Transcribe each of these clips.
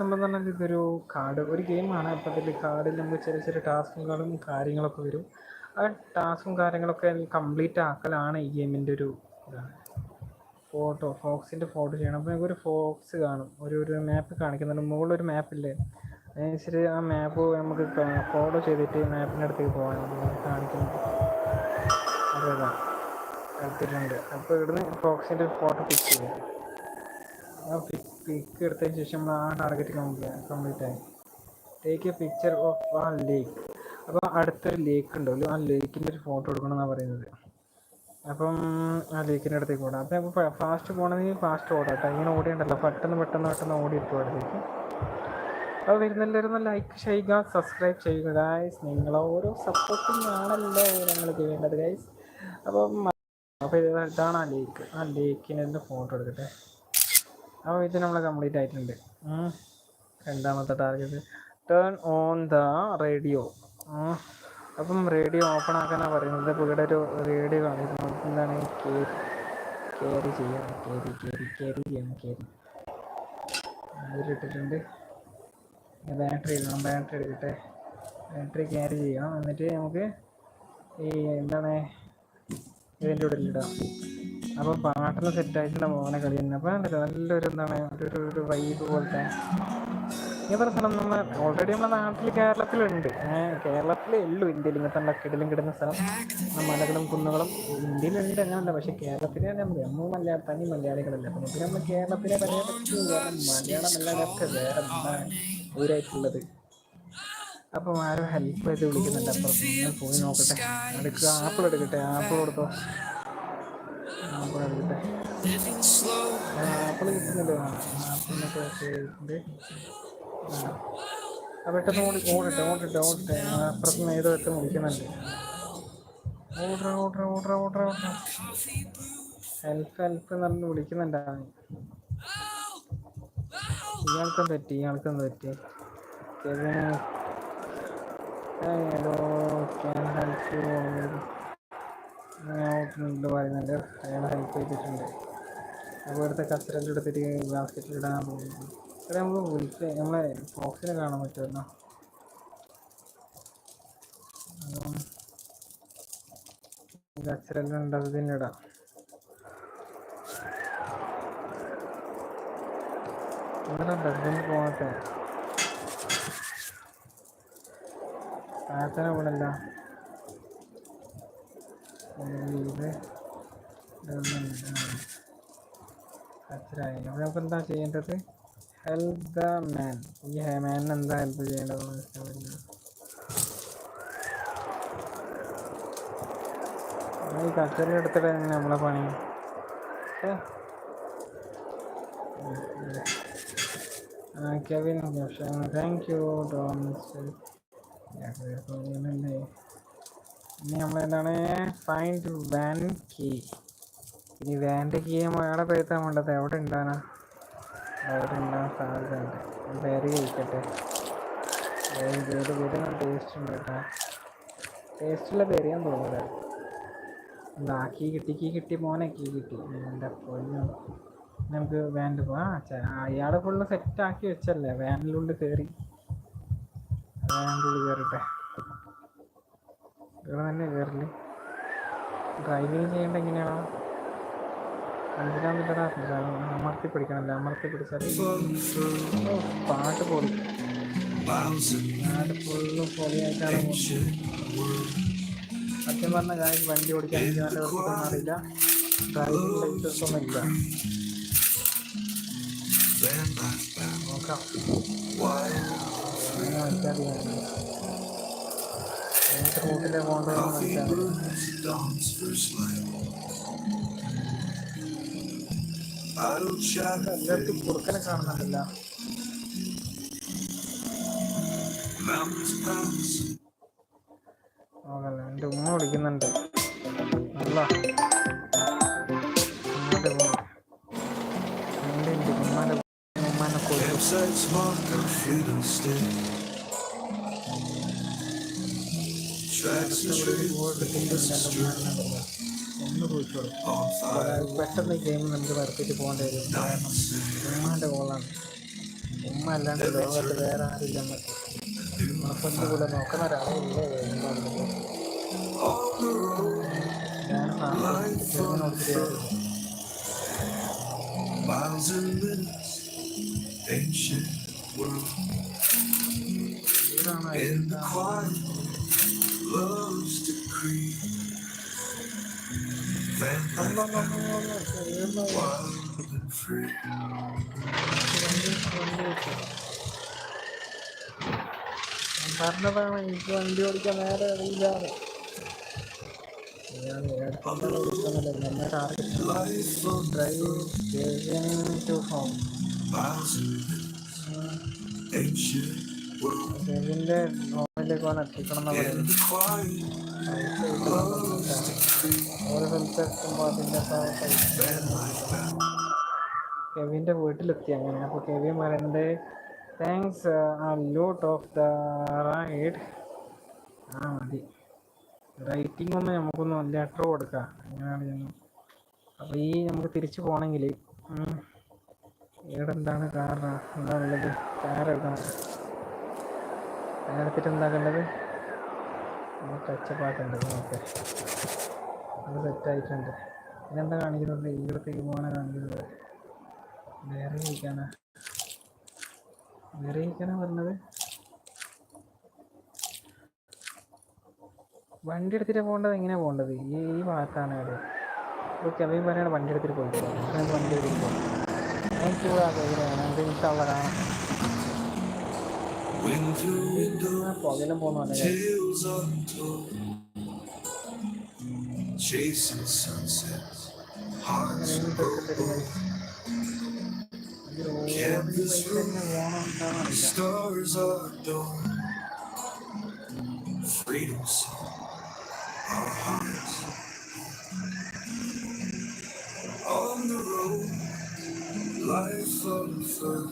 പറഞ്ഞാൽ ഇതൊരു കാർഡ് ഒരു ഗെയിമാണ് അപ്പോൾ അതിൽ കാർഡിൽ നമുക്ക് ചെറിയ ചെറിയ ടാസ്കുകളും കാര്യങ്ങളൊക്കെ വരും. ആ ടാസ്കും കാര്യങ്ങളൊക്കെ കംപ്ലീറ്റ് ആക്കലാണ് ഈ ഗെയിമിന്റെ ഒരു ഇതാണ്. ഫോട്ടോ ഫോക്സിന്റെ ഫോട്ടോ ചെയ്യണം. അപ്പോൾ നമുക്കൊരു ഫോക്സ് കാണും. ഒരു ഒരു മാപ്പ് കാണിക്കുന്നുണ്ട്. മുകളിലൊരു മാപ്പില്ലേ അതിനനുസരിച്ച് ആ മാപ്പ് നമുക്ക് ഫോളോ ചെയ്തിട്ട് മാപ്പിന്റെ അടുത്തേക്ക് പോകാൻ കാണിക്കുന്നത് അപ്പോൾ ഇതാ എടുത്തിട്ടുണ്ട്. അപ്പോൾ ഇവിടുന്ന് ഫോക്സിന്റെ ഫോട്ടോ പിക്ക് ചെയ്യാം. ആ പിക്ക് എടുത്തതിന് ശേഷം നമ്മൾ ആ ടാർഗറ്റ് കംപ്ലീറ്റ് ആയി. ടേക്ക് എ പിക്ചർ ഓഫ് ആ ലേക്ക് അപ്പോൾ അടുത്തൊരു ലേക്ക് ഉണ്ടല്ലോ ആ ലേക്കിന്റെ ഒരു ഫോട്ടോ എടുക്കണം എന്നാണ് പറയുന്നത്. അപ്പം ആ ലേക്കിന്റെ അടുത്തേക്ക് ഓടാം അപ്പം അപ്പോൾ ഫാസ്റ്റ് പോകണമെങ്കിൽ ഫാസ്റ്റ് ഓടാം കേട്ടോ ഇങ്ങനെ ഓടിയുണ്ടല്ലോ. പെട്ടെന്ന് പെട്ടെന്ന് പെട്ടെന്ന് ഓടി എത്തും അടുത്തേക്ക് അപ്പോൾ വരുന്നെല്ലാവരും ലൈക്ക് ചെയ്യുക സബ്സ്ക്രൈബ് ചെയ്യുക ഗായ്സ് നിങ്ങൾ ഓരോ സപ്പോർട്ടും ആണല്ലോ ഞങ്ങൾ ചെയ്യേണ്ടത് ഗൈസ് അപ്പം അപ്പോൾ ഇതാണ് ആ ലേക്ക് ആ ലേക്കിനെ ഫോട്ടോ എടുക്കട്ടെ. അപ്പോൾ ഇത് നമ്മൾ കംപ്ലീറ്റ് ആയിട്ടുണ്ട്. രണ്ടാമത്തെ target turn on the radio അപ്പം റേഡിയോ ഓപ്പൺ ആക്കാനാണ് പറയുന്നത്. അപ്പോൾ ഇവിടെ ഒരു റേഡിയോ കാണിക്കുന്നു. എന്താണ്? കയറി കയറി ചെയ്യാം. കയറി കയറി കയറി ചെയ്യാം കയറി അതിലിട്ടിട്ടുണ്ട് ബാറ്ററി ഇടണം. ബാറ്ററി എടുക്കട്ടെ. ബാറ്ററി ക്യാരി ചെയ്യണം എന്നിട്ട് നമുക്ക് ഈ എന്താണ്? ഇതിന്റെ ഉള്ളിൽ ഇടാം. അപ്പോൾ സെറ്റ് സെറ്റായിട്ടുള്ള മോനെ കളി തന്നെ. അപ്പോൾ നല്ലൊരു എന്താണ് ഒരു വൈബ് പോലത്തെ. ഇങ്ങനത്തെ സ്ഥലം നമ്മൾ ഓൾറെഡി നമ്മുടെ നാട്ടിൽ കേരളത്തിലുണ്ട്. കേരളത്തിലേ ഉള്ളൂ ഇന്ത്യയിൽ ഇങ്ങനത്തെ കിടലും കിടന്ന സ്ഥലം. മലകളും കുന്നുകളും ഇന്ത്യയിലുണ്ട് അങ്ങനല്ല പക്ഷേ കേരളത്തിലെ നമ്മൾ നമ്മൾ മലയാളം തനി മലയാളികളല്ല. അപ്പം നമുക്ക് നമ്മൾ കേരളത്തിലെ പറയാൻ പറ്റും മലയാളം അല്ലാതൊക്കെ വേറെ എന്താണ് ഊരായിട്ടുള്ളത്. അപ്പം ആരോ ഹെൽപ്പ് ചെയ്ത് വിളിക്കുന്നുണ്ട്. അപ്പം പോയി നോക്കട്ടെ. എടുക്കുക ആപ്പിൾ എടുക്കട്ടെ. ആപ്പിൾ കൊടുത്തോ. ആപ്പിൾ കിട്ടുന്നില്ല ആപ്പിളിനൊക്കെ ഉണ്ട് ആ പെട്ടെന്ന് ഓടി ഓടട്ടെ ഓടട്ടെ ഓടട്ടെ അപ്പുറത്ത് ഏതോ എത്തും വിളിക്കുന്നുണ്ട് ഓടറ ഓടറ ഓടറ ഓടറ ഓടറ ഹെൽപ്പ് ഹെൽപ്പ് എന്ന് പറഞ്ഞ് വിളിക്കുന്നുണ്ടാണ് ഇയാൾക്കും പറ്റി ഇയാൾക്കും കെവിന് ഹലോ ക്യാൻ ഹെൽപ്പ് ഔട്ടുണ്ട് പറയുന്നുണ്ട് അയാൾ ഹെൽപ്പ് ചെയ്തിട്ടുണ്ട്. അപ്പോൾ ഇവിടുത്തെ എടുത്തിട്ട് ബാസ്ക്കറ്റിൽ ഇടാൻ പോകുന്നു. ഇവിടെ നമ്മൾ വിളിച്ച് നമ്മളെ ബോക്സിനെ കാണാൻ പറ്റുമല്ലോ കച്ചറെല്ലാം ഉണ്ട് അത് തന്നെ ഇടാം. ഇവിടെ ഡസ്ബിന് പോകട്ടെ ഇത് നമുക്ക് എന്താ ചെയ്യേണ്ടത്? ഹെൽപ് ദ മാൻ ഈ മാനിന് എന്താ ഹെൽപ്പ് ചെയ്യേണ്ടത്? മനസ്സിലാവില്ല ഈ കച്ചറി എടുത്തിട്ട് നമ്മളെ പണി. കെവിൻ താങ്ക് യു ഡോമിസ് ഇനി നമ്മൾ എന്താണ്? ഫൈൻഡ് വാൻ കീ ഇനി വാന്റെ കീ അയാളെ പേരുത്താൻ വേണ്ടത്? എവിടെ ഉണ്ടാനാ എവിടെ ഉണ്ടാകാൻ സാധ്യത ഉണ്ട് പേര് കഴിക്കട്ടെ പേര് പേര് ടേസ്റ്റ് ഉണ്ട് കേട്ടോ. ടേസ്റ്റുള്ള പേര് ഞാൻ എന്താ കീ കിട്ടി കീ കിട്ടി മോനെ കീ കിട്ടി. എന്റെ പൊന്നു. നമുക്ക് വാനിൽ പോവാം. ആ അയാൾ ഫുള്ള് സെറ്റ് ആക്കി വെച്ചല്ലേ? വാനിലുള്ളിൽ കയറി വാനിന്റെ കയറട്ടെ ഇവിടെ തന്നെ കയറില്ല ഡ്രൈവിങ് ചെയ്യേണ്ട എങ്ങനെയാണോ മനസ്സിലാവുന്നില്ലടാ. അമർത്തി പിടിക്കണമല്ലോ അമർത്തി പിടിച്ചാൽ പാട്ട് പൊളി പാട്ട് ഫുള്ള് പൊളിയായിട്ടാണ്. സത്യം പറഞ്ഞ കാര്യം വണ്ടി ഓടിക്കാൻ എനിക്ക് നല്ല വൃത്തിയൊന്നും അറിയില്ല. ഡ്രൈവിംഗ് ലൈസൻസ് ഒന്നും ഇല്ല. നോക്കാം. മനസ്സിലാക്കിയാണ് ഏത് റൂട്ടിലെ പോകേണ്ടതെന്ന് മനസ്സിലാക്കി എല്ലായിടത്തും കുറുക്കനെ കാണുന്നുണ്ടല്ല നോക്കല്ലേ എന്റെ ഉമ്മ വിളിക്കുന്നുണ്ട് അല്ല? ഉമ്മാന്റെ ഉമ്മാന്റെ ഉമ്മാനെ കൊല്ലും പെട്ടെന്ന് ഗെയിം നമുക്ക് നടത്തിയിട്ട് പോകേണ്ടി വരും. കാരണം ഉമ്മാന്റെ കോളാണ് ഉമ്മ അല്ലാണ്ട് ലോകത്ത് വേറെ ആരില്ല നമുക്ക്. നമ്മളെ പോലെ നോക്കുന്ന ഒരാളെ ഇല്ലേ എന്താണെങ്കിലും ഞാൻ ancient world. In the quiet, love's decree. Then wild and free. പറഞ്ഞതാണ് എനിക്ക് വണ്ടി ഓടിക്കാൻ നേരെ അറിയില്ലാതെ ഡ്രൈവ് ടു ഹോം miles വന്ന് എത്തിക്കണം എന്ന് പറയുന്നത്. ഓരോ വീട്ടിലെത്തി അങ്ങനെ അപ്പോൾ കെവി മരന്റെ thanks lot of the ride ആ മതി. റൈറ്റിംഗ് ഒന്ന് നമുക്കൊന്ന് ലെറ്റർ കൊടുക്കാം. അങ്ങനെയാണ് ഞാൻ അപ്പോൾ ഈ നമുക്ക് തിരിച്ചു പോകണമെങ്കിൽ ഇവിടെ എന്താണ് കാരണം എന്താ ഉള്ളത് ടയർ എടുത്തിട്ട് എന്താക്കേണ്ടത് ടച്ചപ്പാട്ടുണ്ട് ഓക്കെ അത് സെറ്റായിട്ടുണ്ട് ഇതെന്താ കാണിക്കുന്നത്? ഇവിടത്തേക്ക് പോകാനാണ് കാണിക്കുന്നത് വേറെ ഇരിക്കാനാ വേറെ ഇരിക്കാനാ പറഞ്ഞത്? വണ്ടി എടുത്തിട്ട് പോകേണ്ടത്? എങ്ങനെയാണ് പോകേണ്ടത്? ഈ ഈ ഭാഗത്താണ് അവിടെ. ഓക്കെ അവയും പറയണ വണ്ടി എടുത്തിട്ട് പോയി നമുക്ക് വണ്ടി എടുത്തിട്ട് പോകാം എനിക്ക് ഇവിടെ നമുക്ക് ഇഷ്ടമുള്ള കാണാം Wind through window, പുകയിലും പോകുന്ന tales untold. Chasing sunsets, hearts broken. Canvas room, stars are dawn. Freedom song, our hearts. On the road, life on foot,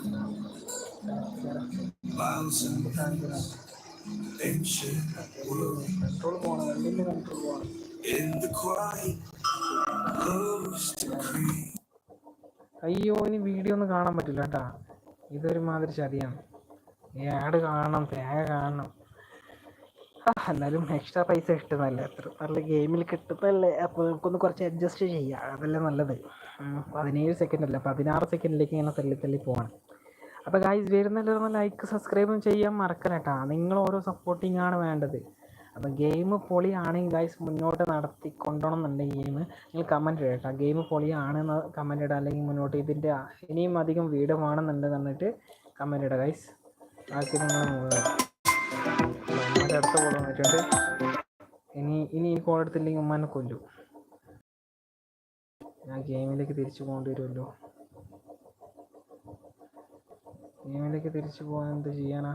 miles and പോകണം വണ്ടിന്റെ കൺട്രോൾ പോകണം In the quiet, love's decree. അയ്യോ ഇനി video ഒന്നും കാണാൻ പറ്റില്ല കേട്ടാ. ഇതൊരു മാതിരി ചതിയാണ്. ആഡ് കാണണം തേങ്ങ കാണണം. എന്നാലും എക്സ്ട്രാ പൈസ കിട്ടുന്നല്ലേ അത്ര നല്ല ഗെയിമിൽ കിട്ടുന്നല്ലേ അപ്പോൾ നമുക്കൊന്ന് കുറച്ച് അഡ്ജസ്റ്റ് ചെയ്യാം. അതല്ലേ നല്ലത്. പതിനേഴ് സെക്കൻഡ് അല്ല? പതിനാറ് സെക്കൻഡിലേക്ക് ഇങ്ങനെ തള്ളി തള്ളി പോകണം അപ്പോൾ ഗായ്സ് വരുന്നല്ലോ ലൈക്ക് സബ്സ്ക്രൈബും ചെയ്യാൻ മറക്കണം കേട്ടാ. നിങ്ങൾ ഓരോ സപ്പോർട്ടിങ് ആണ് വേണ്ടത്. അപ്പം ഗെയിം പൊളിയാണെങ്കിൽ ഗായ്സ് മുന്നോട്ട് നടത്തി കൊണ്ടുപോകണം എന്നുണ്ടെങ്കിൽ ഗെയിം നിങ്ങൾ കമന്റ് ഇടട്ടോ ഗെയിം പൊളിയാണെന്ന് കമന്റ് ഇടുക അല്ലെങ്കിൽ മുന്നോട്ട് ഇതിന്റെ ഇനിയും അധികം വീഡിയോ വേണമെന്നുണ്ട് എന്നിട്ട് കമന്റ് ഇടുക ഗൈസ് ബാക്കി നിങ്ങൾ ഉമ്മാന്റെ കോൾ വന്നിട്ടുണ്ട് ഇനി ഇനി ഈ കോൾ എടുത്തില്ലെങ്കിൽ ഉമ്മാനെ കൊല്ലു. ഞാൻ ഗെയിമിലേക്ക് തിരിച്ചു പോകേണ്ടി വരുമല്ലോ. ഗെയിമിലേക്ക് തിരിച്ചു പോകാൻ എന്ത് ചെയ്യാനാ?